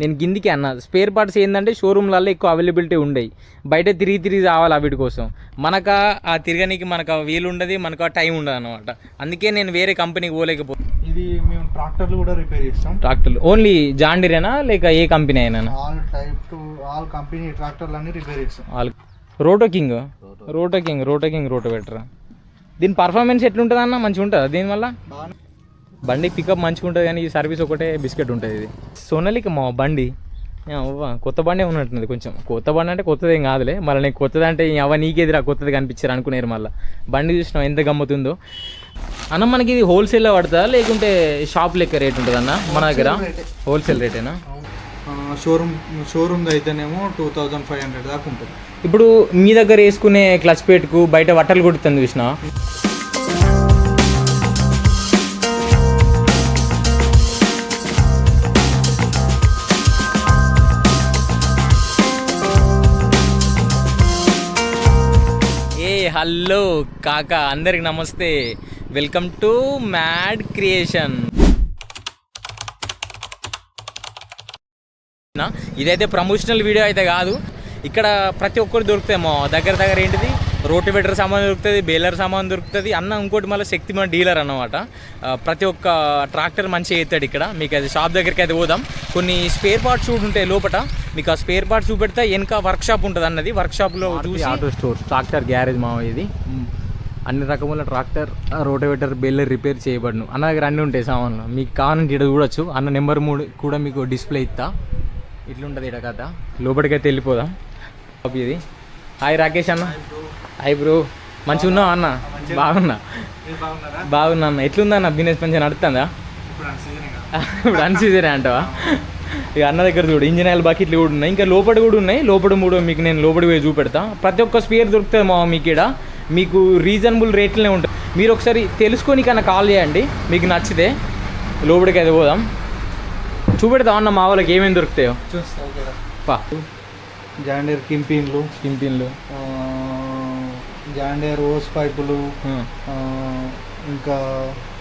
నేను గిందికి అన్న. Spare parts ఏంటంటే షోరూమ్లలో ఎక్కువ అవైలబిలిటీ ఉండయి. బయట తిరిగి తిరిగి రావాలి వీటి కోసం. మనకు ఆ తిరగనికి మనకు వీలు ఉండదు మనకు ఆ టైం ఉండదు అనమాట అందుకే నేను వేరే కంపెనీకి పోలేకపో ఇది మేము ట్రాక్టర్లు కూడా రిపేర్ చేస్తాం. ట్రాక్టర్లు ఓన్లీ జాండీరేనా? లేక ఏ కంపెనీ అయినా all type to all company ట్రాక్టర్లు అన్ని రిపేర్ చేస్తాం వాళ్ళు roto king roto king roto king roto better దీని పర్ఫార్మెన్స్ ఎట్లుంటుంది అన్న మంచిగా ఉంటుందా దీనివల్ల బండి పికప్ మంచిగా ఉంటుంది కానీ ఈ సర్వీస్ ఒకటే బిస్కెట్ ఉంటుంది ఇది. సోనలిక మా బండి కొత్త బండి ఉన్నట్టుంది కొంచెం. కొత్త బండి అంటే కొత్తది ఏం కాదులే. మళ్ళీ నేను కొత్తది అంటే అవ నీకెదిరా కొత్తది కనిపించారు అనుకునేరు మళ్ళీ. బండి చూసినాం ఎంత గమ్మతుందో. అన్న మనకి ఇది హోల్సేల్లో పడుతుందా? లేకుంటే షాప్ లెక్క రేట్ ఉంటుంది అన్న? మన దగ్గర? హోల్సేల్ రేటేనా షోరూమ్ షోరూమ్ అయితేనేమో టూ థౌజండ్ ఫైవ్ హండ్రెడ్ దాకా ఉంటుంది. ఇప్పుడు మీ దగ్గర వేసుకునే క్లచ్ పేట్కు బయట బట్టలు కొడుతుంది చూసినా హలో కాక అందరికి నమస్తే. వెల్కమ్ టు మ్యాడ్ క్రియేషన్ ఇదైతే ప్రమోషనల్ వీడియో అయితే కాదు. ఇక్కడ ప్రతి ఒక్కరు దొరుకుతాయేమో దగ్గర దగ్గర ఏంటిది? రోటివేటర్ సామాన్ దొరుకుతుంది బేలర్ సామాన్ దొరుకుతుంది అన్న ఇంకోటి మళ్ళీ శక్తిమాన్ డీలర్ అన్నమాట. ఆ, ప్రతి ఒక్క ట్రాక్టర్ మంచిగా అవుతాడు ఇక్కడ. మీకు అది షాప్ దగ్గరికి అయితే పోదాం. కొన్ని స్పేర్ పార్ట్స్ కూడా ఉంటాయి లోపల మీకు ఆ స్పేర్ పార్ట్స్ చూపెడితే వెనక వర్క్ షాప్ ఉంటుంది అన్నది. వర్క్ షాప్లో చూసి ఆటో స్టోర్ ట్రాక్టర్ గ్యారేజ్ మా ఇది. అన్ని రకముల ట్రాక్టర్ రోటోవేటర్ బేలర్ రిపేర్ చేయబడును. అన్న దగ్గర అన్నీ ఉంటాయి సామాన్లు. మీకు కావాలంటే ఇక్కడ చూడొచ్చు. అన్న నెంబర్ మూడు కూడా మీకు డిస్ప్లే ఇస్తా. ఇట్లుంటుంది ఇక్కడ కథ. లోపలికైతే వెళ్ళిపోదాం. ఇది. హాయ్ రాకేష్ అన్న. Hi bro. మంచిగా ఉన్నావా అన్న? బాగున్నా. బాగున్నా అన్న. ఎట్లుందా అన్న బిజినెస్ మంచిగా నడుస్తుందా? ఇప్పుడు సీజన్ ఇప్పుడు అన్సీజనే అంటావా? ఇక అన్న దగ్గర చూడు ఇంజిన్ ఆయిల్ బకెట్లు కూడా ఉన్నాయి. ఇంకా లోపల కూడా ఉన్నాయి. లోపల మూడు మీకు నేను లోపలికి పోయి చూపెడతా. ప్రతి ఒక్క స్పేర్ దొరుకుతుంది మా మీకు ఇక్కడ మీకు రీజనబుల్ రేట్లనే ఉంటుంది. మీరు ఒకసారి తెలుసుకొని కన్నా కాల్ చేయండి. మీకు నచ్చితే లోపలికి అయితే పోదాం. చూపెడతాం అన్న మా వాళ్ళకి ఏమేమి దొరుకుతాయో? పా. జాండేర్ కింపిన్లు. కింపిన్లు. జాండేర్ ఓస్ పైపులు. ఇంకా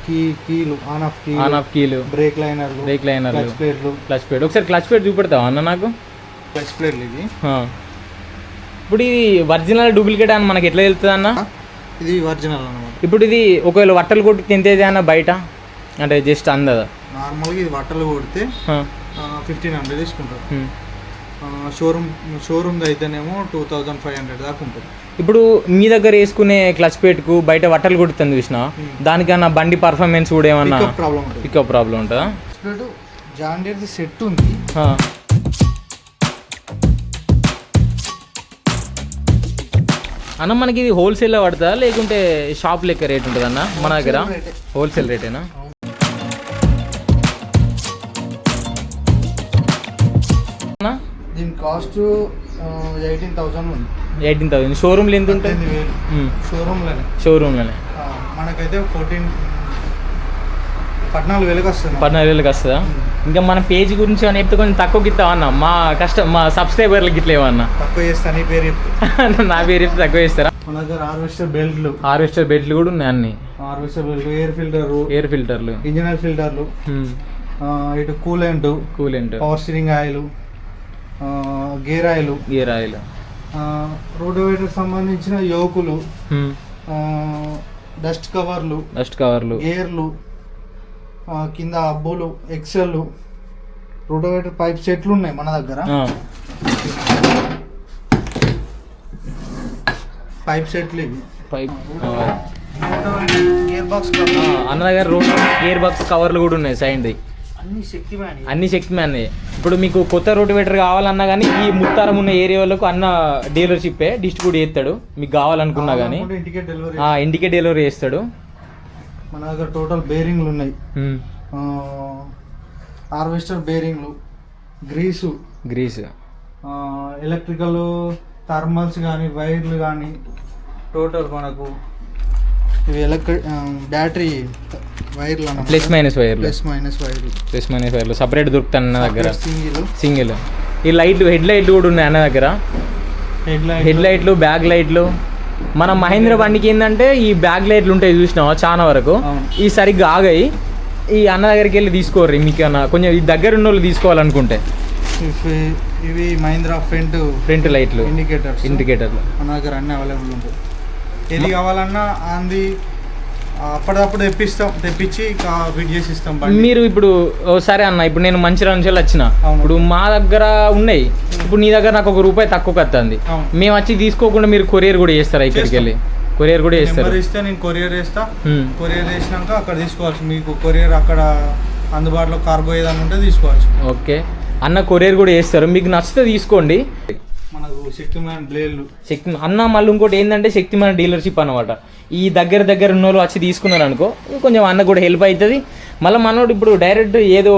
కీ కీలు on off key on off కీలు. బ్రేక్ లైనర్లు. బ్రేక్ లైనర్లు. క్లచ్ ప్లేట్లు క్లచ్ ప్లేట్ ఒకసారి క్లచ్ ప్లేట్ చూపెడతావా అన్న నాకు? క్లచ్ ప్లేట్లు ఆ. ఇప్పుడు ఇది ఒరిజినల్ డూప్లికేట్ అని మనకి ఎట్లా తెలుస్తుంది అన్న? ఇది ఒరిజినల్ అనమాట ఇప్పుడు ఇది ఒకవేళ వట్టలు కొట్టి తింటేది అన్న బయట? అంటే జస్ట్ అందదా? నార్మల్గా ఇది బట్టలు కొడితే ఫిఫ్టీన్ హండ్రెడ్ తీసుకుంటారు. షోరూమ్ షోరూమ్ అయితేనేమో టూ థౌజండ్ ఫైవ్ హండ్రెడ్ దాకా ఉంటుంది. ఇప్పుడు మీ దగ్గర వేసుకునే క్లచ్ పేట్కు బయట వట్టలు కొడుతుంది చూసిన? దానికన్నా బండి పర్ఫార్మెన్స్ కూడా ఏమన్నా ప్రాబ్లం ఉంటుంది. పికప్ ప్రాబ్లం ఉంటుందా? జాండేర్ది సెట్ ఉంది. అన్న మనకి ఇది హోల్సేల్లో పడుతుందా? లేకుంటే షాప్ లెక్క రేట్ ఉంటుంది అన్న? మన దగ్గర రేటే. హోల్సేల్ రేటేనా దీని కాస్ట్ ఎయిటీన్ థౌజండ్ ఉంది. Eighteen thousand. షోరూమ్లో ఎంత ఉంటుంది షోరూమ్లోనే షోరూమ్లోనే మనకైతే ఫోర్టీన్ పద్నాలుగు వేలకు వస్తుంది. పద్నాలుగు వేలకు వస్తుందా? ఇంకా మన పేజ్ గురించి అని చెప్తే కొంచెం తక్కువకి ఇస్తామన్నా మా కష్టం మా సబ్స్క్రైబర్లకి ఇట్లా ఏమన్నా? తక్కువ చేస్తా నీ పేరు చెప్తే నా పేరు చెప్తే తక్కువ ఇస్తారా మన దగ్గర హార్వెస్టర్ బెల్ట్లు. హార్వెస్టర్ బెడ్లు కూడా ఉన్నాయి అన్ని. హార్వెస్టర్ బెల్ట్ ఎయిర్ ఫిల్టర్లు ఎయిర్ ఫిల్టర్లు. ఇంజిన్ ఆయిల్ ఫిల్టర్లు ఇటు coolant coolant. Power steering oil gear oil gear oil rotavator సంబంధించిన యోకులు డస్ట్ కవర్లు డస్ట్ కవర్లు. గేర్లు కింద అబ్బులు ఎక్సెల్ రోటోవేటర్ పైప్ సెట్లు ఉన్నాయి మన దగ్గర. పైప్ సెట్లు ఇవి. పైప్. గేర్ బాక్స్ అన్న దగ్గర రోడ్ గేర్ బాక్స్ కవర్లు కూడా ఉన్నాయి సైడ్ది అన్ని శక్తి మ్యాన్ ఇప్పుడు మీకు కొత్త రోటివేటర్ కావాలన్నా కానీ ఈ ముత్తారం ఉన్న ఏరియా వాళ్ళకు అన్న డీలర్షిప్పే డిస్ట్రిబ్యూట్ చేస్తాడు. మీకు కావాలనుకున్నా కానీ ఇంటికే డెలివరీ ఇంటికే డెలివరీ చేస్తాడు. మన దగ్గర టోటల్ బేరింగ్లు ఉన్నాయి. హార్వెస్టర్ బేరింగ్లు గ్రీసు గ్రీస్. ఎలక్ట్రికల్ థర్మల్స్ కానీ వైర్లు కానీ టోటల్ మనకు ఇవి ఎలక్ట్రి బ్యాటరీ వైర్లు ప్లస్ మైనస్ వైర్లు. ప్లస్ మైనస్ వైర్లు. ప్లస్ మైనస్ వైర్లు. సపరేట్ దొరుకుతాయి అన్న దగ్గర. సింగిల్. సింగిల్. ఈ లైట్లు హెడ్ లైట్లు కూడా ఉన్నాయి అన్న దగ్గర. హెడ్ లైట్లు. బ్యాక్ లైట్లు. మన మహేంద్ర బండికి ఏంటంటే ఈ బ్యాక్ లైట్లు ఉంటాయి చూసినావా? చాలా వరకు. ఈ సరిగ్గా ఆగాయి. ఈ అన్న దగ్గరికి వెళ్ళి తీసుకోర్రి మీకు అన్న కొంచెం ఈ దగ్గర ఉన్న వాళ్ళు తీసుకోవాలనుకుంటే. ఇవి మహీంద్రా ఫ్రంట్ ఫ్రంట్ లైట్లు. ఇండికేటర్స్. ఇండికేటర్లు. మన దగ్గర అన్ని అవైలబుల్ ఉంటాయి. ఏది కావాలన్నా అంది అప్పటిదప్పుడు తెప్పిస్తాం తెప్పించి ఫిట్ చేసి ఇస్తాం మీరు ఇప్పుడు సరే అన్న ఇప్పుడు నేను మంచిర్యాల నుంచి వచ్చిన. ఇప్పుడు మా దగ్గర ఉన్నాయి. ఇప్పుడు నీ దగ్గర నాకు ఒక రూపాయి తక్కువ అవును. మేము వచ్చి తీసుకోకుండా మీరు కొరియర్ కూడా చేస్తారా ఇక్కడికి వెళ్ళి? కొరియర్ కూడా చేస్తారు. ఇస్తే నేను కొరియర్ హ్మ్. కొరియర్ వేసినాక అక్కడ తీసుకోవచ్చు. మీకు కొరియర్ అక్కడ అందుబాటులో కార్గో ఏదైనా ఉంటే తీసుకోవచ్చు. ఓకే. అన్న కొరియర్ కూడా చేస్తారు. మీకు నచ్చితే తీసుకోండి. మనకు శక్తిమైన బ్లేడ్లు శక్తి అన్న మళ్ళీ ఇంకోటి ఏంటంటే శక్తిమైన డీలర్షిప్ అన్నమాట. ఈ దగ్గర దగ్గర ఉన్న వాళ్ళు వచ్చి తీసుకున్నారు అనుకో కొంచెం అన్న కూడా హెల్ప్ అవుతుంది మళ్ళీ మనోడు ఇప్పుడు డైరెక్ట్ ఏదో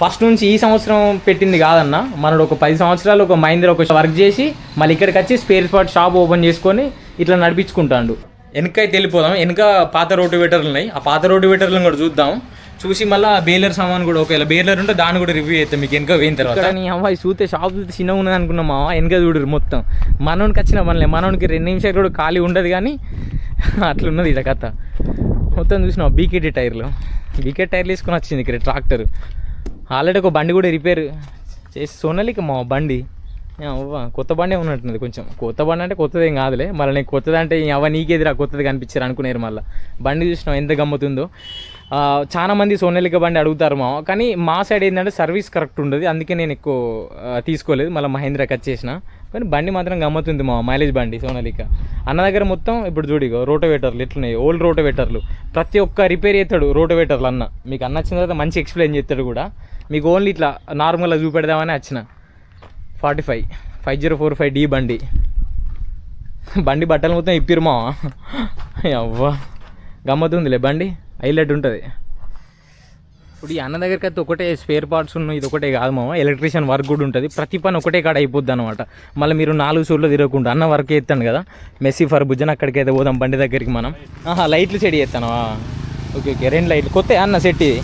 ఫస్ట్ నుంచి ఈ సంవత్సరం పెట్టింది కాదన్న మనోడు ఒక పది సంవత్సరాలు ఒక మహీంద్రా ఒక వర్క్ చేసి మళ్ళీ ఇక్కడికి వచ్చి స్పేర్ స్పాట్ షాప్ ఓపెన్ చేసుకొని ఇట్లా నడిపించుకుంటాడు. వెనకైతే వెళ్ళిపోదాం వెనక పాత రోటివేటర్లు ఉన్నాయి. ఆ పాత రోటివేటర్లను కూడా చూద్దాం. చూసి మళ్ళీ బేలర్ సామాన్ కూడా ఒకవేళ బేలర్ ఉంటే దాన్ని కూడా రివ్యూ చేస్తాం మీకు వెనక పోయిన తర్వాత. నీ అమ్మాయి చూస్తే షాప్ చూస్తే చిన్నగా ఉన్నది అనుకున్నామా వెనక చూడరు మొత్తం. మనోనికి వచ్చిన మనలే మనోనికి రెండు నిమిషాలు కూడా ఖాళీ ఉండదు కానీ అట్లున్నది ఇట కథ. మొత్తం చూసినావు? బీకేటీ టైర్లు. బీకే టైర్లు వేసుకొని వచ్చింది ఇక్కడ ట్రాక్టర్. ఆల్రెడీ ఒక బండి కూడా రిపేర్ చేసి సోనలిక మా బండి. అవ్వ కొత్త బండే ఉన్నట్టున్నది కొంచెం. కొత్త బండి అంటే కొత్తది ఏం కాదులే. మళ్ళీ నేను కొత్తది అంటే అవ నీకేదిరా కొత్తది కనిపించారు అనుకునేరు మళ్ళీ. బండి చూసినాం ఎంత గమ్మతుందో. చాలామంది చాలా మంది సోనలిక బండి అడుగుతారు మా కానీ మా సైడ్ ఏంటంటే సర్వీస్ కరెక్ట్ ఉండదు. అందుకే నేను ఎక్కువ తీసుకోలేదు. మళ్ళీ మహేంద్రకి వచ్చేసిన కానీ బండి మాత్రం గమ్మతుంది మా మైలేజ్ బండి సోనలిక. అన్న దగ్గర మొత్తం ఇప్పుడు చూడిగో రోటోవేటర్లు ఎట్లున్నాయి ఓల్డ్ రోటోవేటర్లు. ప్రతి ఒక్క రిపేర్ చేస్తాడు రోటోవేటర్లు అన్న. మీకు అన్న వచ్చిన తర్వాత మంచి ఎక్స్ప్లెయిన్ చేస్తాడు కూడా. మీకు ఓన్లీ ఇట్లా నార్మల్గా చూపెడదామని వచ్చిన. Forty five five zero four five D బండి. బండి బట్టలు మొత్తం ఇప్పిరు మా అవ్వా గమ్మతుందిలే బండి హైలైట్ ఉంటుంది. ఇప్పుడు ఈ అన్న దగ్గరికి అయితే ఒకటే స్పేర్ పార్ట్స్ ఉన్న ఇది ఒకటే కాదు మామ. ఎలక్ట్రీషియన్ వర్క్ కూడా ఉంటుంది. ప్రతి పని ఒకటే కాడ అయిపోద్ది అనమాట మళ్ళీ మీరు నాలుగు సూర్లో తిరగకుండా అన్న వర్క్ చేస్తాను కదా? మెస్సీ ఫర్ భుజన్ అక్కడికైతే పోదాం బండి దగ్గరికి మనం. ఆహా లైట్లు సెట్ చేస్తాను ఓకే ఓకే. రెండు లైట్లు. కొత్త అన్న సెట్ ఇది.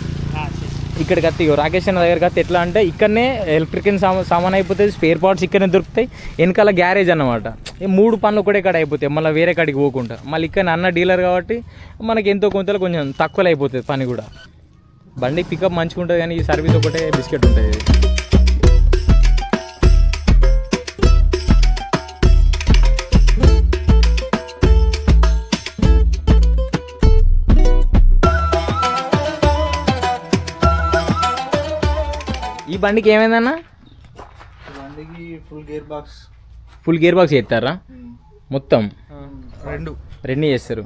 ఇక్కడికి వస్తే రాకేష్ అన్న దగ్గరికి వస్తే ఎట్లా అంటే ఇక్కడనే ఎలక్ట్రికల్ సామా సామాన్ అయిపోతుంది స్పేర్ పార్ట్స్ ఇక్కడనే దొరుకుతాయి వెనకాల గ్యారేజ్ అన్నమాట. ఈ మూడు పనులు ఒకటే కాడ అయిపోతాయి మళ్ళీ వేరే కాడికి పోకుండా. మళ్ళీ ఇక్కడ అన్న డీలర్ కాబట్టి మనకి ఎంతో కొంతలో కొంచెం తక్కువలో అయిపోతుంది పని కూడా. బండి పికప్ మంచిగా ఉంటుంది కానీ ఈ సర్వీస్ ఒకటే బిస్కెట్ ఉంటుంది. ఈ బండికి ఏమైందన్న? బండికి full gear box full gear box చేస్తారా? మొత్తం? రెండు. రెండు చేస్తారు.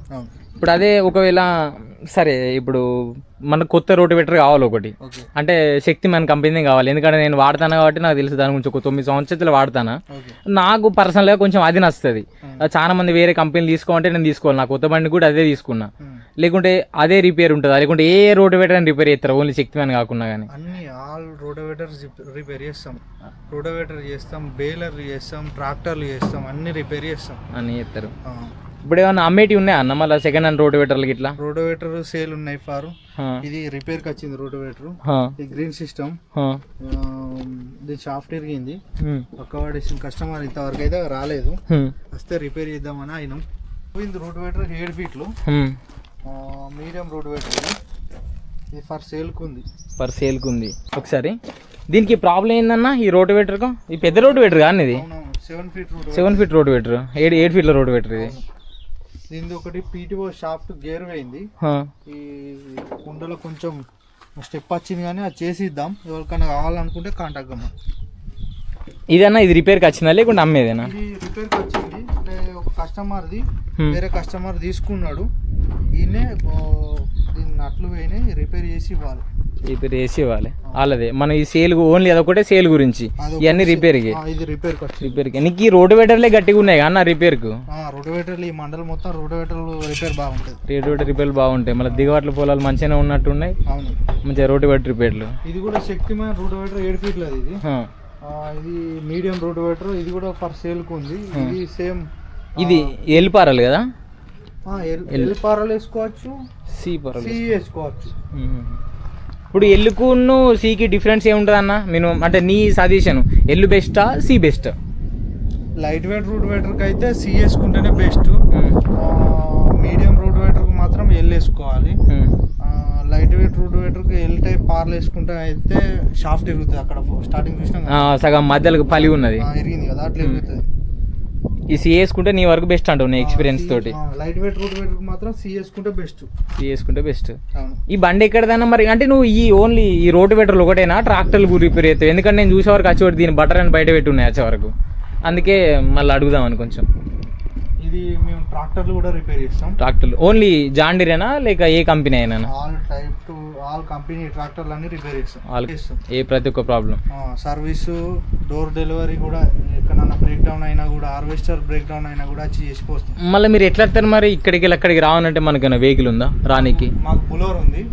ఇప్పుడు అదే ఒకవేళ సరే ఇప్పుడు మనకు కొత్త రోటివేటర్ కావాలి ఒకటి. అంటే శక్తి మన కంపెనీ కావాలి. ఎందుకంటే నేను వాడతాను కాబట్టి నాకు తెలుసు దాని గురించి. ఒక తొమ్మిది సంవత్సరాలు వాడతాను. నాకు పర్సనల్గా కొంచెం అది నచ్చుతుంది చాలా మంది వేరే కంపెనీలు తీసుకోమంటే నేను తీసుకోవాలి. నా కొత్త బండి కూడా అదే తీసుకున్నా. లేకుంటే అదే రిపేర్ ఉంటుందా? లేకుంటే ఏ రోటివేటర్ అని రిపేర్ చేస్తారు? ఓన్లీ శక్తి మ్యాన్ కాకుండా కానీ అన్ని ఆల్ రోటోవేటర్స్ రిపేర్ చేస్తాం. రోటోవేటర్ చేస్తాం బేలర్ చేస్తాం ట్రాక్టర్లు చేస్తాం అన్ని రిపేర్ చేస్తాం. అని చెప్తారు ఇప్పుడు ఏమన్నా అమ్మేటి ఉన్నాయా అన్న? మళ్ళీ సెకండ్ హ్యాండ్ రోటివేటర్లకి ఇట్లా రోటోవేటర్ సేల్ ఉన్నాయి ఫారు. ఇది రిపేర్కి వచ్చింది రోటోవేటర్ గ్రీన్ సిస్టమ్ ఇది సాఫ్ట్ ఇరిగింది. హ్మ్, పక్క వాడేసిన కస్టమర్ ఇంతవరకు అయితే రాలేదు. వస్తే రిపేర్ చేద్దామని అయినాం. ఇది రోటోవేటర్ ఏడు ఫీట్లు. మీడియం రోటోవేటర్ ఇది. ఫర్ సేల్కి ఉంది. పర్ సేల్కి ఉంది. ఒకసారి. దీనికి ప్రాబ్లం ఏందన్న ఈ రోటివేటర్కు ఈ పెద్ద రోటివేటర్ కానీ ఇది? Seven feet seven feet rotavator ఏడు ఏడు ఫీట్ల రోటివేటర్ ఇది. దీనిది ఒకటి పీటీఓ షాఫ్ట్ గేర్ పోయింది హా, ఈ కుండలో కొంచెం స్టెప్ వచ్చింది కానీ అది చేసి ఇద్దాం ఎవరికైనా కావాలనుకుంటే కాంటాక్ట్ అమ్మా ఇదన్నా ఇది రిపేర్కి వచ్చిందా? లేకుంటే అమ్మేదేనా? ఇది రిపేర్కి వచ్చింది. అంటే ఒక కస్టమర్ది. వేరే కస్టమర్ తీసుకున్నాడు. ఈయనే దీన్ని నట్లు పోయినాయి రిపేర్ చేసి ఇవ్వాలి. రిపేర్ చేసి ఇవ్వాలి వాళ్ళదే. మనం ఈ సేల్ ఓన్లీ అదొకటే సేల్ గురించి. ఇవన్నీ రిపేర్కి ఇది వచ్చింది. రిపేర్కి నీకు ఈ రోటివేటర్లే గట్టిగా ఉన్నాయి అన్న రిపేర్కు రోటోవేటర్లు ఈ మండలం మొత్తం రోటోవేటర్లు రిపేర్ బాగుంటుంది రోటివేటర్ రిపేర్లు బాగుంటాయి. మళ్ళీ దిగవాట్ల పొలాలు మంచిగానే ఉన్నట్టున్నాయి. అవును. మంచిగా రోటివేటర్ రిపేర్లు ఇది కూడా శక్తిమైన రోటోవేటర్ ఏడు ఫీట్లు అది ఇది. ఇది మీడియం రోటోవేటర్ ఇది కూడా ఫర్ సేల్కి ఉంది. ఇది సేమ్ ఇది ఎల్పారాలు కదా? ఎల్ పారలు వేసుకోవచ్చు. సి పరాలు సి వేసుకోవచ్చు. ఇప్పుడు ఎల్లుకును సికి డిఫరెన్స్ ఏముంటుంది అన్న? మినిమం అంటే నీ సజెషన్ ఎల్లు బెస్టా సి బెస్ట్ లైట్ వెయిట్ రోటోవేటర్కి అయితే సి వేసుకుంటేనే బెస్ట్ మీడియం రోటోవేటర్కి మాత్రం ఎల్ వేసుకోవాలి. లైట్ వెయిట్ రూట్ వెయిట్కి ఎల్ టైప్ పార్లు వేసుకుంటే అయితే షాఫ్ట్ ఇరుగుతుంది అక్కడ స్టార్టింగ్ చూసినాం. సగం మధ్యలో పలి ఉన్నది. ఆ, ఇరిగింది కదా అట్లా ఇరుగుతుంది ఈ సి వేసుకుంటే నీ వరకు బెస్ట్ అంటావు నీ ఎక్స్పీరియన్స్ తోటి. లైట్ వెయిట్ రూట్ వెయిట్ మాత్రం సి వేసుకుంటే బెస్ట్ సి వేసుకుంటే బెస్ట్ ఈ బండి ఎక్కడదన్నా మరి అంటే నువ్వు ఈ ఓన్లీ ఈ రోడ్డు వెటర్లు ఒకటేనా? ట్రాక్టర్లు రిపేర్ అవుతావు ఎందుకంటే నేను చూసే వరకు వచ్చే దీని బటర్ అని బయట పెట్టి ఉన్నాయి వచ్చే వరకు అందుకే మళ్ళీ అడుగుదామని కొంచెం. ఇది మేము ట్రాక్టర్లు కూడా రిపేర్ చేస్తాం. ట్రాక్టర్లు. ఓన్లీ జాండీరేనా? లేక ఏ కంపెనీ అయినా all type to all company ట్రాక్టర్లు అన్ని రిపేర్ చేస్తాం. ఆల్ చేస్తాం. ఏ ప్రతి ఒక్క ప్రాబ్లం సర్వీసు డోర్ డెలివరీ కూడా ఎక్కడన్నా బ్రేక్ డౌన్ అయినా కూడా హార్వెస్టర్ బ్రేక్ డౌన్ అయినా కూడా వచ్చి చేసిపోస్తాం. మళ్ళీ మీరు ఎట్లా వస్తారు మరి? ఇక్కడికి వెళ్ళి అక్కడికి రావాలంటే మనకైనా వెహికల్ ఉందా? రానికి? మాకు బులోర్ ఉంది.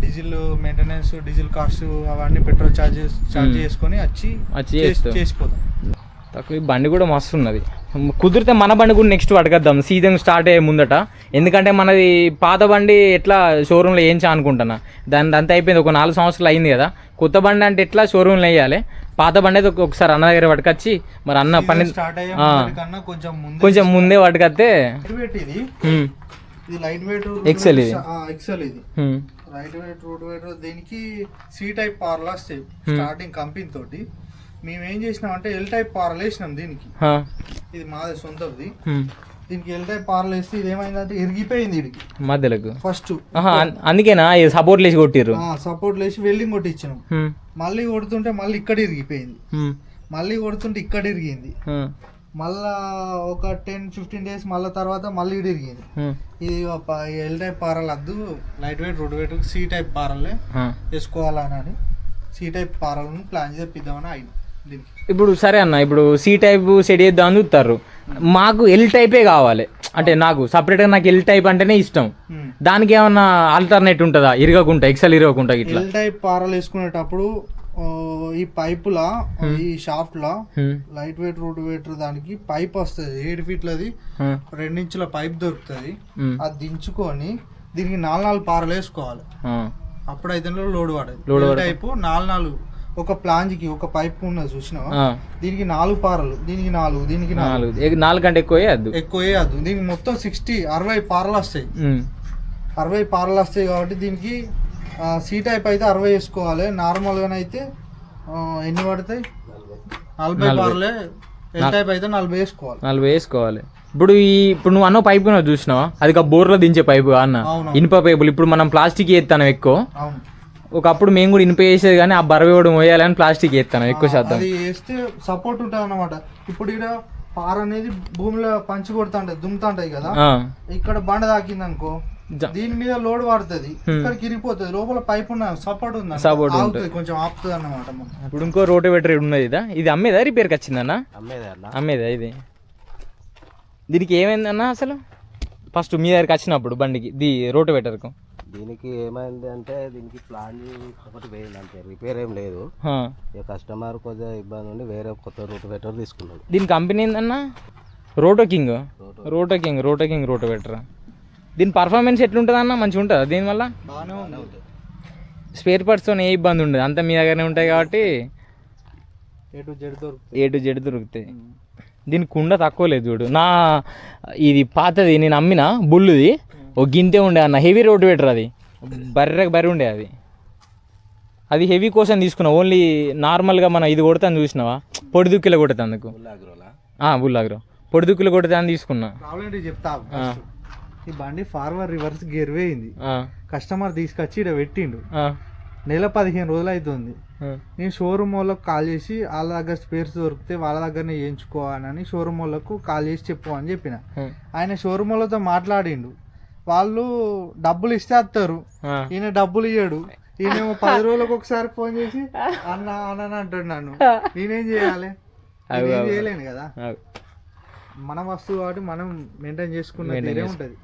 డీజిల్ మెయింటెనెన్స్ డీజిల్ కాస్ట్ అవన్నీ పెట్రోల్ చార్జెస్ చార్జ్ మ్మ్. చేసుకొని వచ్చి. చేసిపోతాం. తక్కువ బండి కూడా మస్తు ఉన్నది. కుదిరితే మన బండి కూడా నెక్స్ట్ పడకద్దాం సీజన్ స్టార్ట్ అయ్యే ముందట. ఎందుకంటే మనది పాత బండి ఎట్లా షోరూంలో వేయించా అనుకుంటున్నా. దాని అంతా అయిపోయింది. ఒక నాలుగు సంవత్సరాలు అయింది కదా. కొత్త బండి అంటే ఎట్లా షోరూంలో వేయాలి? పాత బండి అయితే ఒక- ఒకసారి అన్న దగ్గర పట్టుకొచ్చి మరి అన్న పని కొంచెం ముందు పట్టుకొస్తే వెయిట్ ఇది. ఎక్సెల్ ఇది రైట్ వెయిట్ రూట్ వెయిట్ దీనికి సి టైప్ పార్లు వస్తాయి స్టార్టింగ్ కంపెనీ తోటి. మేము ఏం చేసినాం అంటే ఎల్ టైప్ పార్లు వేసినాం దీనికి. ఇది మాది సొంతది. దీనికి ఎల్ టైప్ పార్లు వేస్తే ఇది ఏమైందంటే ఇరిగిపోయింది ఇది మధ్యలోకి. ఫస్ట్ అందుకేనా? సపోర్ట్ లేసి కొట్టిర్రు. సపోర్ట్ లేసి వెల్డింగ్ కొట్టించినాం మళ్ళీ కొడుతుంటే మళ్ళీ ఇక్కడ ఇరిగిపోయింది. మళ్ళీ కొడుతుంటే ఇక్కడ ఇరిగింది. మళ్ళా ఒక టెన్ ఫిఫ్టీన్ డేస్ మళ్ళీ తర్వాత మళ్ళీ ఇది ఇరిగింది. ఇది ఎల్ టైప్ పారలు వద్దు light weight road weight C type పారలే. వేసుకోవాలని అని సి టైప్ పారలను ప్లాన్ చేపిద్దామని అయింది దీనికి ఇప్పుడు సరే అన్న ఇప్పుడు సి టైప్ సెట్ చేద్దాం అని చూస్తారు మాకు ఎల్ టైపే కావాలి. అంటే నాకు సపరేట్గా నాకు ఎల్ టైప్ అంటేనే ఇష్టం. దానికి ఏమన్నా ఆల్టర్నేట్ ఉంటుందా? ఇరగకుండా ఎక్సెల్ ఇరగకుండా ఇట్లా. ఎల్ టైప్ పారలు వేసుకునేటప్పుడు ఈ పైపులా ఈ షాఫ్ట్ లా లైట్ వెయిట్ రూట్ వెయిట్ దానికి పైప్ వస్తుంది. ఏడు ఫీట్లది హ్మ్, రెండించుల పైప్ దొరుకుతుంది. అది దించుకొని దీనికి నాలుగు నాలుగు పారలు వేసుకోవాలి. అప్పుడైతే లోడ్ పడదు. లోడ్. టైపు నాలుగు నాలుగు ఒక ప్లాంజ్కి ఒక పైప్ ఉన్నది చూసినావా? దీనికి నాలుగు పారలు దీనికి నాలుగు దీనికి నాలుగు. నాలుగు. కంటే ఎక్కువ వేయద్దు ఎక్కువ వేయద్దు దీనికి మొత్తం సిక్స్టీ అరవై పారలు వస్తాయి. అరవై పారలు వస్తాయి కాబట్టి దీనికి సీ టైప్ అయితే అరవై వేసుకోవాలి. నార్మల్గానే అయితే ఆ, ఎన్ని పడతాయి? నలభై. పారలే ఎల్ టైప్ అయితే నలభై వేసుకోవాలి. నలభై వేసుకోవాలి. ఇప్పుడు ఈ ఇప్పుడు నువ్వు అన్న పైపు చూసినావా? అది బోర్లో దించే పైపు అన్న. ఇనుప పైపులు. ఇప్పుడు మనం ప్లాస్టిక్ వేస్తాను ఎక్కువ. ఒకప్పుడు మేము కూడా ఇనుప వేసేది కానీ ఆ బరవ కూడా మోయాలని ప్లాస్టిక్ వేస్తాను ఎక్కువ శాతం. అది వేస్తే సపోర్ట్ ఉంటుంది అన్నమాట ఇప్పుడు ఇక్కడ పార అనేది భూమిలో పంచి కొడతా ఉంటాయి దుమ్ముతా ఉంటాయి కదా ఇక్కడ బండ తాకింది అనుకో దీని మీద లోడ్ పడుతుంది ఇక్కడికి ఇరిగిపోతుంది లోపల పైప్ ఉన్న సపోర్ట్ ఉంది Support ఆగుతుంది కొంచెం ఆపుతుంది అన్నమాట. ఇప్పుడు ఇంకో రోటోవేటర్ ఉన్నది ఇదా? ఇది అమ్మేదా? రిపేర్కి వచ్చిందన్న? అమ్మేదా ఇది? దీనికి ఏమైందన్న అసలు? ఫస్ట్ మీ దగ్గరికి వచ్చినప్పుడు బండికి ది రోటోవేటర్కు. దీనికి ఏమైంది అంటే దీనికి ప్లాన్ ఒకటి పోయింది అంతే. రిపేర్ ఏం లేదు. ఇక కస్టమర్ కొద్దిగా ఇబ్బంది ఉండి వేరే కొత్త రూట్ పెట్టర్ తీసుకున్నాడు. దీని కంపెనీ ఏందన్న? Roto King Roto King Roto King rotavator దీని పర్ఫార్మెన్స్ ఎట్లుంటుంది అన్న మంచిగా ఉంటుందా? దీనివల్ల స్పేర్ పార్ట్స్తో ఏ ఇబ్బంది ఉండదు. అంతా మీ దగ్గరనే ఉంటాయి కాబట్టి ఏ టు జెడ్ దొరుకుతుంది ఏ టు జెడ్ దొరుకుతాయి. దీని కుండ తక్కువ లేదు చూడు. నా ఇది పాతది నేను అమ్మిన బుల్లుది. ఒక గింతే ఉండే అన్న. హెవీ రోటివేటర్ అది. బర్రెకి బర్రె ఉండే అది. అది హెవీ కోసం తీసుకున్నా ఓన్లీ నార్మల్గా మనం ఇది కొడతాను చూసినావా? పొడి దుక్కిలో కొడతా అందుకు. అగ్రోలా బుల్లాగ్రో. పొడి దుక్కిలో కొడతా అని తీసుకున్నా. చెప్తా. ఈ బండి ఫార్వర్డ్ రివర్స్ గేర్ వేయింది ఆ, కస్టమర్ తీసుకొచ్చి ఇక్కడ పెట్టిండు. ఆ, నెల పదిహేను రోజులు అవుతుంది నేను షోరూమ్ వాళ్ళకి కాల్ చేసి వాళ్ళ దగ్గర స్పేర్స్ దొరికితే వాళ్ళ దగ్గరనే చేయించుకోవాలని షోరూమ్ వాళ్ళకు కాల్ చేసి చెప్పు అని చెప్పిన. ఆయన షోరూమ్ వాళ్ళతో మాట్లాడిండు. వాళ్ళు డబ్బులు ఇస్తే వస్తారు. ఈయన డబ్బులు ఇయ్యడు ఈయన పది రోజులకు ఒకసారి ఫోన్ చేసి అన్న అన్న అంటాడు నన్ను నేనేం చేయాలి. చేయలేను కదా. మన వస్తువు కాబట్టి మనం మెయింటైన్ చేసుకున్న Maintain తీరే చేసుకో. ఉంటుంది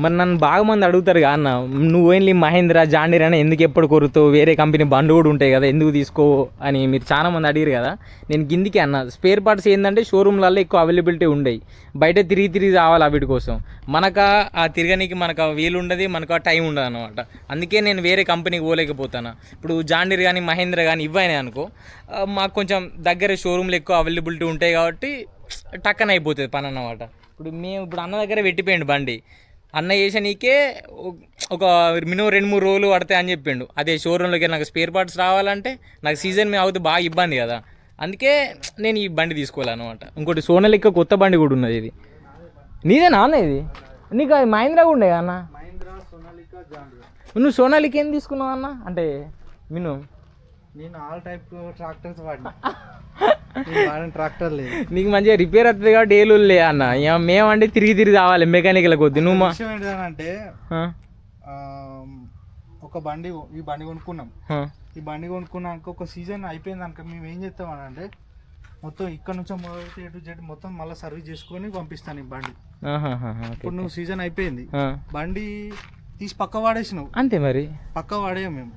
మరి నన్ను బాగా మంది అడుగుతారు కదా అన్న. నువ్వు ఓన్లీ మహేంద్ర జాండీర్ అని ఎందుకు ఎప్పుడు కొరుతావు? వేరే కంపెనీ బండ్లు కూడా ఉంటాయి కదా ఎందుకు తీసుకో అని మీరు చాలా మంది అడిగారు కదా. నేను గిందికి అన్న. స్పేర్ పార్ట్స్ ఏంటంటే షోరూమ్లలో ఎక్కువ అవైలబిలిటీ ఉండయి. బయట తిరిగి తిరిగి రావాలి వీటి కోసం. మనకు ఆ తిరగనికి మనకు వీలు ఉండదు మనకు ఆ టైం ఉండదు అనమాట అందుకే నేను వేరే కంపెనీకి పోలేకపోతాను. ఇప్పుడు జాండీర్ కానీ మహేంద్ర కానీ ఇవ్వనే అనుకో. మాకు కొంచెం దగ్గర షోరూమ్లు ఎక్కువ అవైలబిలిటీ ఉంటాయి కాబట్టి టక్కన అయిపోతుంది పని అన్నమాట. ఇప్పుడు మేము ఇప్పుడు అన్న దగ్గర పెట్టిపోయింది బండి. అన్న చేసే నీకే ఒక మినిమం రెండు మూడు రోజులు పడతాయి అని చెప్పిండు. అదే షోరూంలోకి నాకు స్పేర్ పార్ట్స్ రావాలంటే నాకు సీజన్ మీద అవుతే బాగా ఇబ్బంది కదా. అందుకే నేను ఈ బండి తీసుకోవాలన్నమాట. ఇంకోటి సోనలిక్క కొత్త బండి కూడా ఉన్నది ఇది. నీదేనా అన్న ఇది? నీకు అది మహీంద్రా కూడా ఉండే అన్న? నువ్వు సోనాలికి ఏం తీసుకున్నావు అన్న? అంటే మినిమం. నేను ఆల్ టైప్ ట్రాక్టర్స్ వాడినా. ట్రాక్టర్ లేదు. నీకు మంచిగా రిపేర్ అవుతుంది కాబట్టి ఏలు లే అన్న. మేమంటే తిరిగి తిరిగి రావాలి మెకానికల్ కొద్ది. నువ్వు విషయం ఏంటంటే ఒక బండి ఈ బండి కొనుక్కున్నాం. ఈ బండి కొనుక్కున్నాక ఒక సీజన్ అయిపోయింది అనుక మేము ఏం చేస్తామని అంటే మొత్తం ఇక్కడ నుంచి మొదటి ఎటు జెడ్ మొత్తం మళ్ళీ సర్వీస్ చేసుకొని పంపిస్తాను ఈ బండి. ఇప్పుడు నువ్వు సీజన్ అయిపోయింది. బండి తీసి పక్క వాడేసినావు. అంతే మరి. పక్క వాడేయం మేము.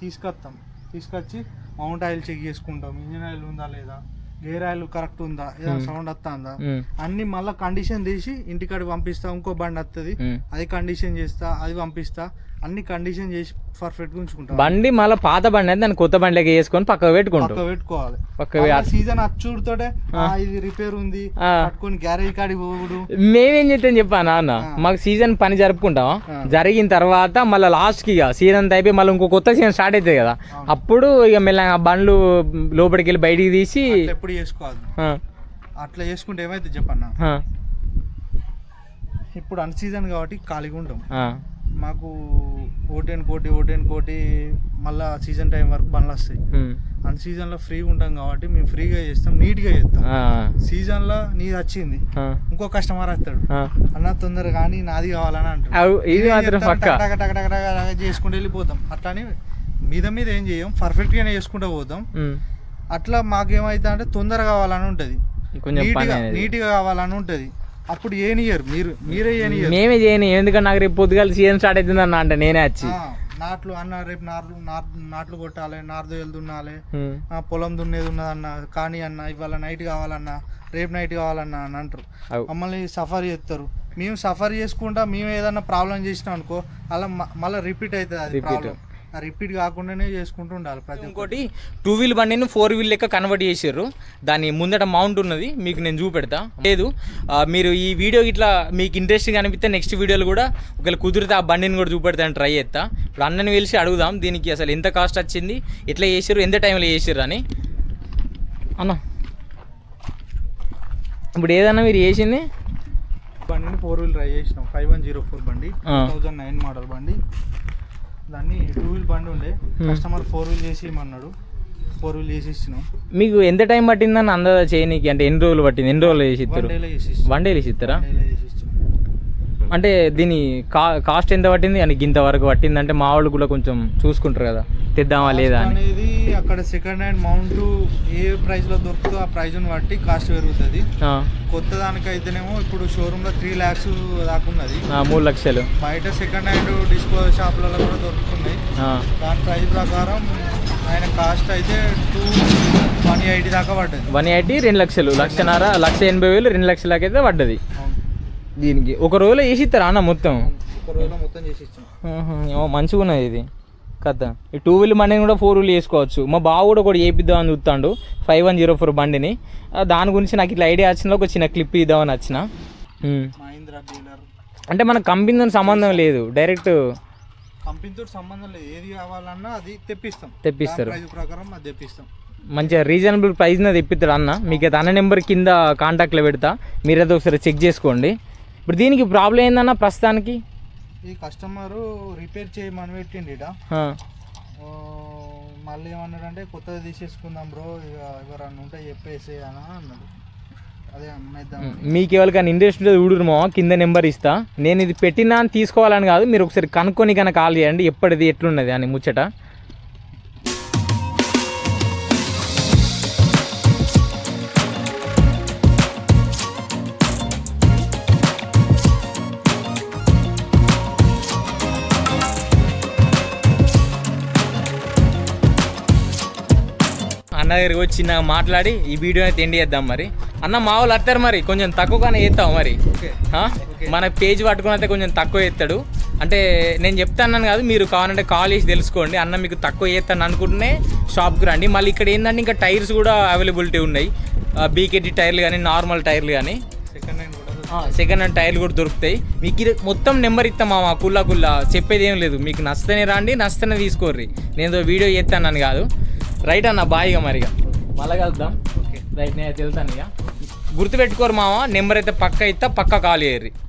తీసుకొస్తాం. తీసుకొచ్చి మౌంట్ ఆయిల్ చెక్ చేసుకుంటాం. ఇంజిన్ ఆయిల్ ఉందా లేదా? గేర్ ఆయిల్ కరెక్ట్ ఉందా? ఏదైనా సౌండ్ వస్తుందా? అన్ని మళ్ళీ కండిషన్ తీసి ఇంటికాడికి పంపిస్తా ఇంకో బండి వస్తుంది. అది కండిషన్ చేస్తా అది పంపిస్తా. అన్ని కండిషన్ చేసి పర్ఫెక్ట్గా ఉంచుకుంటాం బండి మళ్ళీ పాత బండి అయితే దాన్ని కొత్త బండిలోకి వేసుకొని పక్కకు పక్క పెట్టుకుంటాం పెట్టుకోవాలి. పక్క సీజన్ అచ్చుడుతోటే ఆ, ఇది రిపేర్ ఉంది ఆ. పట్టుకొని గ్యారేజ్ కాడికి పోవుడు. మేమేం చెప్తాం చెప్పా నాన్న? మాకు సీజన్ పని జరుపుకుంటాం. జరిగిన తర్వాత మళ్ళీ లాస్ట్కి ఇక సీజన్ అంతా అయిపోయి మళ్ళీ ఇంకో కొత్త సీజన్ స్టార్ట్ అవుతుంది కదా. అప్పుడు ఇక మెల్లగా బండ్లు లోపలికి వెళ్ళి బయటికి తీసి ఎప్పుడు చేసుకోవాలి. ఆ, అట్లా చేసుకుంటే ఏమైతే చెప్పన్నా? ఆ, ఇప్పుడు అన్ సీజన్ కాబట్టి ఖాళీగా ఉంటాం. ఆ, మాకు ఓటెన్ కోటి ఓటెన్ కోటి మళ్ళా సీజన్ టైం వరకు బండ్లు వస్తాయి. అన్ సీజన్లో ఫ్రీగా ఉంటాం కాబట్టి మేము ఫ్రీగా చేస్తాం నీట్గా చేస్తాం. సీజన్లో నీది వచ్చింది. ఇంకో కస్టమర్ వస్తాడు. అన్న తొందరగా కానీ నాది కావాలని అంటాడు. టక చేసుకుంటూ వెళ్ళిపోతాం. అట్లానే మీద మీద ఏం చేయం పర్ఫెక్ట్గానే చేసుకుంటూ పోతాం. అట్లా మాకేమైతే అంటే తొందర కావాలని ఉంటుంది. నీట్గా అనేది. నీట్గా కావాలని ఉంటుంది. అప్పుడు ఏనియర్ మీరు మీరే ఏనియర్ మేమే చేయని ఎందుకంటే నాకు రేపు పొద్దుగాల సీజన్ స్టార్ట్ అవుతుంది అన్న అంటే నేనే వచ్చి. నాట్లు అన్న రేపు నాట్లు నాట్లు నాట్లు కొట్టాలి నార్దోయలు దున్నాలి పొలం దున్నేది ఉన్నదన్న కానీ అన్న ఇవాళ నైట్ కావాలన్న రేపు నైట్ కావాలన్న అని అంటారు. మమ్మల్ని సఫర్ చేస్తారు. మేము సఫర్ చేసుకుంటా మేము ఏదన్నా ప్రాబ్లం చేసినాం అనుకో అలా మళ్ళీ రిపీట్ అవుతుంది అది. ప్రాబ్లం రిపీట్ కాకుండానే చేసుకుంటూ ఉండాలి ప్రతి ఒక్కటి. ఇంకోటి టూ వీల్ బండిని ఫోర్ వీల్ లెక్క కన్వర్ట్ చేసారు దాని ముందట మౌంట్ ఉన్నది మీకు నేను చూపెడతా. లేదు మీరు ఈ వీడియో ఇట్లా మీకు ఇంట్రెస్టింగ్ అనిపిస్తే నెక్స్ట్ వీడియోలు కూడా ఒకవేళ కుదిరితే ఆ బండిని కూడా చూపెడతాను ట్రై చేస్తా. ఇప్పుడు అన్నని పిలిచి అడుగుదాం దీనికి అసలు ఎంత కాస్ట్ వచ్చింది ఎట్లా చేసారు ఎంత టైంలో చేసారు అని. అన్న ఇప్పుడు ఏదన్నా మీరు చేసింది? బండిని ఫోర్ వీల్ డ్రైవ్ చేసినాం ఫైవ్ వన్ జీరో ఫోర్ బండి. టూ థౌజండ్ నైన్ మోడల్ బండి. దాన్ని టూ వీల్ బండి ఉండే. కస్టమర్ ఫోర్ వీల్ చేసి ఇమ్మన్నాడు. ఫోర్ వీల్ చేసి ఇచ్చినాం. మీకు ఎంత టైం పట్టిందని అందాజ చేయనీకి? అంటే ఎన్ని రోజులు పట్టింది? ఎన్ని రోజులు చేసి ఇస్తారు వన్ డేలు ఇస్తారా చేసి ఇచ్చినాం. అంటే దీని కా కాస్ట్ ఎంత పట్టింది? అని ఇంత వరకు పట్టింది. అంటే మా వాళ్ళు కూడా కొంచెం చూసుకుంటారు కదా. తెద్దామా లేదా అని. అనేది అక్కడ సెకండ్ హ్యాండ్ మౌంట్ ఏ ప్రైస్లో దొరుకుతుందో ఆ ప్రైస్ని బట్టి కాస్ట్ పెరుగుతుంది. ఆ, కొత్త దానికైతేనేమో ఇప్పుడు షోరూమ్లో త్రీ ల్యాక్స్ దాకా ఉన్నది. ఆ, మూడు లక్షలు. బయట సెకండ్ హ్యాండ్ డిస్పో షాపులలో కూడా దొరుకుతున్నాయి. ఆ, దాని ప్రైస్ ప్రకారం ఆయన కాస్ట్ అయితే టూ వన్ ఎయిటీ దాకా పడ్డది. వన్ ఎయిటీ రెండు లక్షలు. లక్షన్నర లక్ష ఎనభై వేలు రెండు లక్షలకైతే పడ్డది. దీనికి ఒక రోజులో వేసి ఇస్తారా అన్న మొత్తం? ఒక రోజులో మొత్తం చేసి ఇచ్చాం మంచిగా ఉన్నది ఇది. కథ. ఈ టూ వీల్ బండిని కూడా ఫోర్ వీల్ వేసుకోవచ్చు మా బావ కూడా ఒకటి వేపిద్దాం అని చూస్తాడు. ఫైవ్ వన్ జీరో ఫోర్ బండిని. దాని గురించి నాకు ఇట్లా ఐడియా వచ్చిన ఒక చిన్న క్లిప్ ఇద్దామని వచ్చిన. అంటే మనకు కంపెనీతో సంబంధం లేదు. డైరెక్ట్ కంపెనీతో సంబంధం లేదు. ఏది కావాలన్నా అది తెప్పిస్తాం. తెప్పిస్తారు. ప్రైస్ ప్రకారం అది తెప్పిస్తాం. మంచిగా రీజనబుల్ ప్రైస్న తెప్పిస్తాడు అన్న. మీకు అన్న నెంబర్ కింద కాంటాక్ట్లో పెడతా. మీరైతే ఒకసారి చెక్ చేసుకోండి. ఇప్పుడు దీనికి ప్రాబ్లం ఏందన్న ప్రస్తుతానికి? ఈ కస్టమర్ రిపేర్ చేయమని పెట్టిండి మళ్ళీ ఏమన్నాడంటే కొత్తది తీసేసుకుందాం బ్రో ఇక ఎవరన్నా ఉంటే చెప్పేసి అని అన్నాడు. అదే అమ్మేద్దాం మీకు ఎవరికైనా ఇంట్రెస్ట్ ఉంటే చూడుమో కింద నెంబర్ ఇస్తా. నేను ఇది పెట్టినా అని తీసుకోవాలని కాదు మీరు ఒకసారి కనుక్కొని కనుక కాల్ చేయండి ఎప్పటిది ఎట్లున్నది అని ముచ్చట. అన్న దగ్గరికి వచ్చి చిన్నగా మాట్లాడి ఈ వీడియో అయితే ఎండి చేద్దాం మరి. అన్న మా వాళ్ళు వస్తారు మరి. కొంచెం తక్కువగానే చేస్తాం మరి? మన పేజ్ పట్టుకుని అయితే కొంచెం తక్కువ చేస్తాడు. అంటే నేను చెప్తాను కాదు మీరు కావాలంటే కాల్ చేసి తెలుసుకోండి. అన్న మీకు తక్కువ చేస్తాను అనుకుంటేనే షాప్కి రండి. మళ్ళీ ఇక్కడ ఏంటంటే ఇంకా టైర్స్ కూడా అవైలబిలిటీ ఉన్నాయి. బీకేటీ టైర్లు కానీ నార్మల్ టైర్లు కానీ. సెకండ్ హ్యాండ్ కూడా సెకండ్ హ్యాండ్ టైర్లు కూడా దొరుకుతాయి. మీకు ఇది మొత్తం నెంబర్ ఇస్తాం మామ కుల్లా కుల్లా. చెప్పేది ఏం లేదు. మీకు నచ్చితేనే రండి నచ్చితేనే తీసుకోర్రి. నేను వీడియో చేస్తానని కాదు. రైట్ అన్న బాయిగా మరిగా. మళ్ళీ కలుద్దాం. ఓకే. రైట్ నేను వెళ్తాను ఇక. గుర్తుపెట్టుకోరు మామ నెంబర్ అయితే పక్క ఇస్తా పక్క కాల్ చేయర్రి